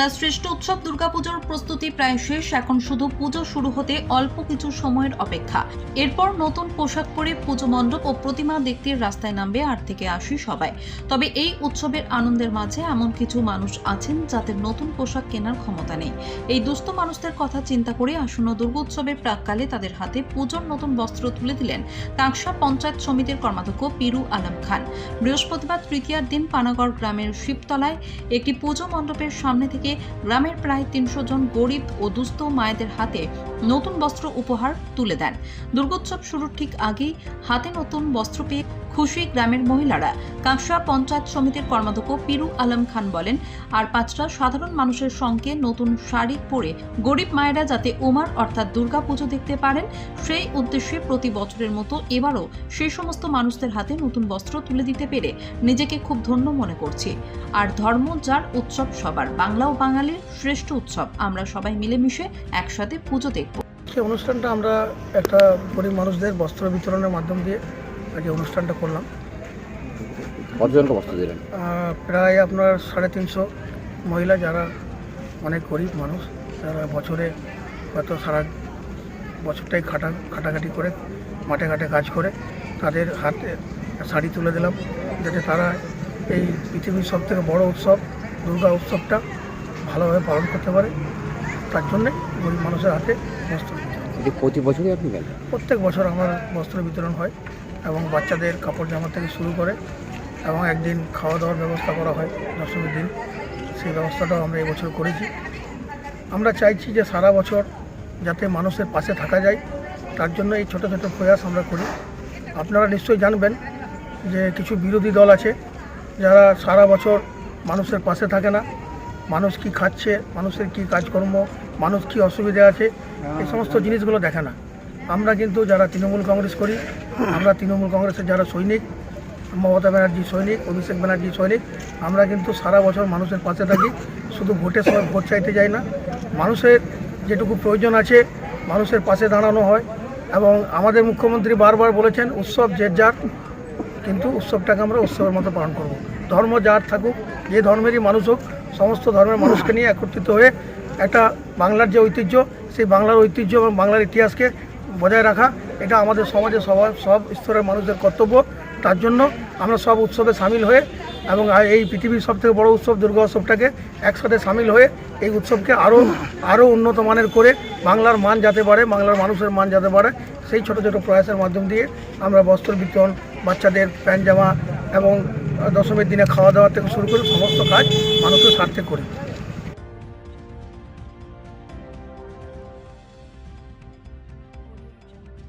বাংলার শ্রেষ্ঠ উৎসব দুর্গাপুজোর প্রস্তুতি প্রায় শেষ। এখন শুধু পুজো শুরু হতে অল্প কিছু সময়ের অপেক্ষা। এরপর নতুন পোশাক পরে পুজো মণ্ডপ ও প্রতিমা দেখতে রাস্তায় নামবে আট থেকে আসি সবাই। তবে এই উৎসবের আনন্দের মাঝে এমন কিছু মানুষ আছেন যাদের নতুন পোশাক কেনার ক্ষমতা নেই। এই দুস্থ মানুষদের কথা চিন্তা করে আসন্ন দুর্গোৎসবের প্রাককালে তাদের হাতে পুজোর নতুন বস্ত্র তুলে দিলেন কাঁকসা পঞ্চায়েত সমিতির কর্মাধ্যক্ষ পিরু আলম খান। বৃহস্পতিবার তৃতীয়ার দিন পানাগড় গ্রামের শিবতলায় একটি পুজো মণ্ডপের সামনে থেকে গ্রামের প্রায় তিনশো জন গরিব ও দুস্থ মায়েদের হাতে নতুন বস্ত্র উপহার তুলে দেন। দুর্গোৎসব শুরুর ঠিক আগেই হাতে নতুন বস্ত্র পেয়ে খুশি গ্রামের মহিলারা কাঁকসা পঞ্চায়েত সমিতির কর্মাধ্যক্ষ পিরু আলম খান বলেন, আর পাঁচটা সাধারণ মানুষের সঙ্গে নতুন শাড়ি পরে গরিব মায়েরা যাতে ওমার অর্থাৎ দুর্গা পুজো দেখতে পারেন, সেই উদ্দেশ্যে প্রতি বছরের মতো এবারও সেই সমস্ত মানুষদের হাতে নতুন বস্ত্র তুলে দিতে পেরে নিজেকে খুব ধন্য মনে করছি। আর ধর্ম যার উৎসব সবার বাংলা ও বাঙালির শ্রেষ্ঠ উৎসব। আমরা সবাই মিলেমিশে একসাথে পুজো দেখব। সেই অনুষ্ঠানটা আমরা একটা গরিব মানুষদের বস্ত্র বিতরণের মাধ্যম দিয়ে আজকে অনুষ্ঠানটা করলাম। কতজনকে বস্ত্র দিলেন? প্রায় আপনার সাড়ে তিনশো মহিলা যারা অনেক গরিব মানুষ যারা বছরে হয়তো সারা বছরটাই খাটা খাটাখাটি করে মাঠে ঘাটে কাজ করে তাদের হাতে শাড়ি তুলে দিলাম। যাতে তারা এই পৃথিবীর সব থেকে বড়ো উৎসব দুর্গা উৎসবটা ভালোভাবে পালন করতে পারে তার জন্যে গরিব মানুষের হাতে বস্ত্র এটি প্রতি বছরই আপনি গেলেন প্রত্যেক বছর আমার বস্ত্র বিতরণ হয় এবং বাচ্চাদের কাপড় জামা থেকে শুরু করে এবং একদিন খাওয়া দাওয়ার ব্যবস্থা করা হয় দশমীর দিন সেই ব্যবস্থাটাও আমরা এবছর করেছি। আমরা চাইছি যে সারা বছর যাতে মানুষের পাশে থাকা যায় তার জন্য এই ছোটো ছোটো প্রয়াস আমরা করি। আপনারা নিশ্চয়ই জানবেন যে কিছু বিরোধী দল আছে যারা সারা বছর মানুষের পাশে থাকে না মানুষ কি খাচ্ছে, মানুষের কি কাজকর্ম, মানুষ কি অসুবিধা আছে, এই সমস্ত জিনিসগুলো দেখে না। আমরা কিন্তু যারা তৃণমূল কংগ্রেস করি, আমরা তৃণমূল কংগ্রেসের যারা সৈনিক, মমতা ব্যানার্জি সৈনিক, অভিষেক ব্যানার্জি সৈনিক, আমরা কিন্তু সারা বছর মানুষের পাশে থাকি, শুধু ভোটের সময় ভোট চাইতে যাই না। মানুষের যেটুকু প্রয়োজন আছে, মানুষের পাশে দাঁড়ানো হয়। এবং আমাদের মুখ্যমন্ত্রী বারবার বলেছেন, উৎসব যে যার কিন্তু উৎসবটাকে আমরা উৎসবের মতো পালন করব। ধর্ম যার থাকুক, যে ধর্মেরই মানুষ হোক, সমস্ত ধর্মের মানুষকে নিয়ে একত্রিত হয়ে একটা বাংলার যে ঐতিহ্য, সেই বাংলার ঐতিহ্য এবং বাংলার ইতিহাসকে বজায় রাখা, এটা আমাদের সমাজে সবার, সব স্তরের মানুষদের কর্তব্য। তার জন্য আমরা সব উৎসবে সামিল হয়ে এবং এই পৃথিবীর সবথেকে বড় উৎসব দুর্গা উৎসবটাকে একসাথে সামিল হয়ে এই উৎসবকে আরও আরও উন্নত মানের করে বাংলার মান যাতে পারে বাংলার মানুষের মান যাতে পারে সেই ছোট ছোট প্রয়াসের মাধ্যম দিয়ে আমরা বস্ত্র বিতরণ, বাচ্চাদের প্যান্ট জামা এবং দশমীর দিনে খাওয়া দাওয়া থেকে শুরু করে সমস্ত কাজ মানুষের স্বার্থে করি।